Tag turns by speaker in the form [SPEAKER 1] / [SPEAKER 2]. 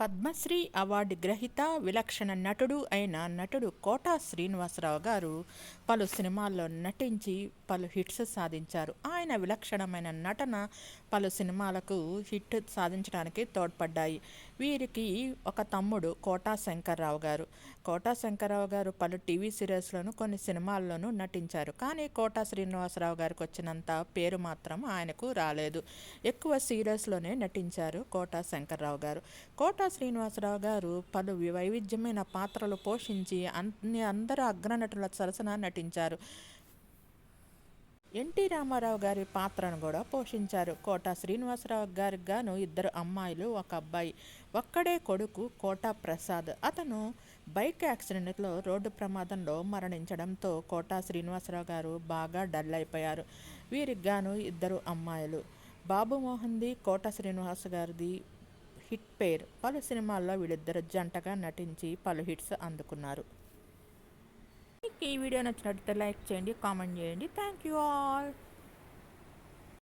[SPEAKER 1] Padmashri award గ్రహీత విలక్షణ నటుడు అయిన నటుడు కోటా శ్రీనివాసరావు గారు పలు సినిమాల్లో నటించి పలు హిట్స్ సాధించారు. ఆయన విలక్షణమైన నటన పలు సినిమాలకు హిట్ సాధించడానికి తోడ్పడ్డాయి. వీరికి ఒక తమ్ముడు కోటా శంకర్రావు గారు. కోటా శంకర్రావు గారు పలు టీవీ సిరీస్లోను కొన్ని సినిమాల్లోనూ నటించారు. కానీ కోటా శ్రీనివాసరావు గారికి వచ్చినంత పేరు మాత్రం ఆయనకు రాలేదు. ఎక్కువ సీరియల్స్లోనే నటించారు కోటా శంకర్రావు గారు. కోటా శ్రీనివాసరావు గారు పలు వైవిధ్యమైన పాత్రలు పోషించి అన్ని అందరూ అగ్రనటుల సరసన నటించారు. ఎన్టీ రామారావు గారి పాత్రను కూడా పోషించారు. కోట శ్రీనివాసరావు గారికి గాను ఇద్దరు అమ్మాయిలు ఒక అబ్బాయి ఒక్కడే కొడుకు కోట ప్రసాద్. అతను బైక్ యాక్సిడెంట్లో రోడ్డు ప్రమాదంలో మరణించడంతో కోట శ్రీనివాసరావు గారు బాగా డల్ అయిపోయారు. వీరికి గాను ఇద్దరు అమ్మాయిలు. బాబు మోహన్ది కోట శ్రీనివాస్ గారిది హిట్ పేర్. పలు సినిమాల్లో వీళ్ళిద్దరు జంటగా నటించి పలు హిట్స్ అందుకున్నారు. మీకు ఈ వీడియో నచ్చినట్లయితే లైక్ చేయండి కామెంట్ చేయండి. Thank you all.